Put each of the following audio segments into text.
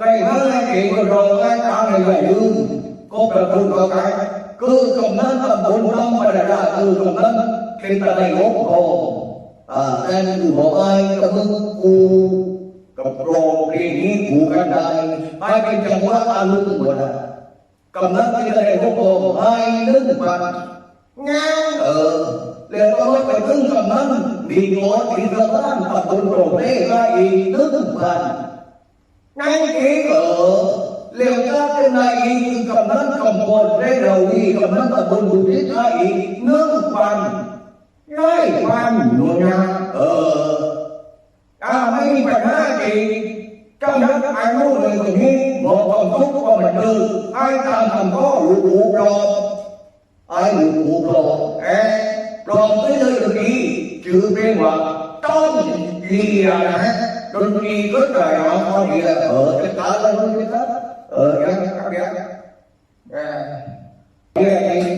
ลงไรกระดายไรแกนดายก็ถ้าจ้างตำบลก็อำเภอตำบลละจะไอ้ตำบลละครึ่งพันกี่เออใกล้เป็นตัวกี่คนแก่คือตันกำนันข้างตำบล ใครเมื่อเก่งก็รอไอ้ตามในใหญ่ลืมก็ประคุณก็ไกคือกำนันตำบลธรรมดาคือกำนันเป็นตะไลงกพออ่าแต่คือบอกไอ้ตะมึงกูกับโรงเรีย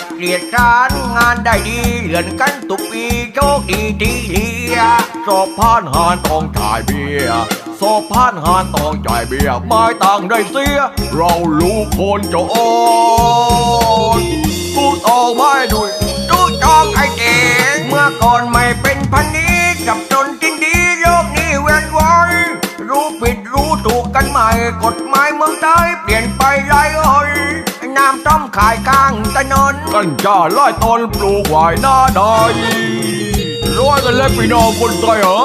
เกลียดการงานได้ดีเลื่อนกันทุกปีโชคดีทีเลียสอบผ่านหานต้องจ่ายเบียร์สอบผ่านหานต้องจ่ายเบียร์ไม่ต่างได้เสีย เราลูกคนจะอ่อนพูดออกไม่ด้วยรู้จองไอเก๋เมื่อก่อนไม่เป็นพันนี้กับจนทิ้นดีโลกนี้เวียนวนรู้ผิดรู้ถูกกันใหม่กฎหมายเมืองไทยเปลี่ยนไปหลายหน น้ำต้มขายกลางถนนกันจ้าไล่ตนปลูกไว้หน้าใดร้อยกันเล็กพี่น้องคนไทยเหรอ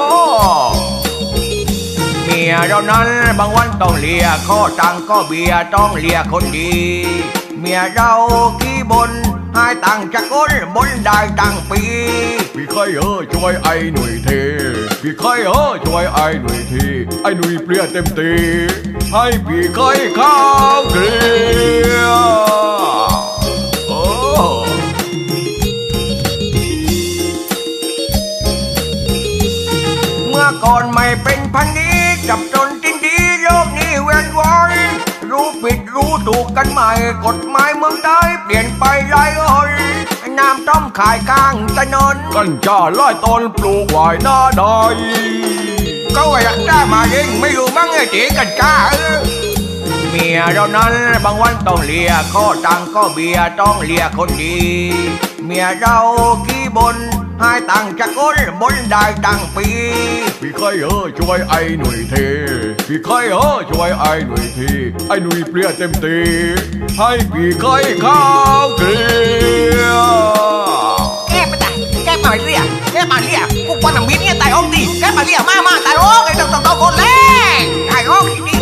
เมียเรานั้นบางวันต้องเลียข้อตังก็เบียต้องเลียคนดี เมียเราขี้บนให้ตังจะก้นบนได้ตังปี พี่เคยเออช่วยไอ้หนุ่ยทีพี่เคยเออช่วยไอ้หนุ่ยทีไอ้หนุ่ยเปลี่ยนเต็มตีให้พี่เคยข้าวเกลียโอ้เมื่อก่อนไม่เป็นพันนี้กับจนทิ้นดีโลกนี้เวียนวนรู้ผิดรู้ถูกกันใหม่กฎหมายเมืองไทยเปลี่ยนไปหลายหน น้ำต้มขายกลางถนนกันจ้าไล่ต้นปลูกไว้หน้าใดก็ว่าอยากได้มาเองไม่รู้มั้งไอ้เจ๋กันจ้าเออเมียเรานั้นบางวันต้องเลียข้อตังค์ก็เบียร์ต้องเลียคนดี เมียเราขี้บนให้ตังค์จะก้นบนได้ตังค์ปี พี่เคยเออช่วยไอ้หนุ่ยทีพี่เคยเออช่วยไอ้หนุ่ยทีไอ้หนุ่ยเปลี่ยนเต็มตีให้พี่เคยข้าวเกลียแหน่อเรียแค่มาเรียกูปนมิเนี่ยตายออกดีแค่มาเรียมามาตายออกไอ้ตองตองตองคนแรกตายออกที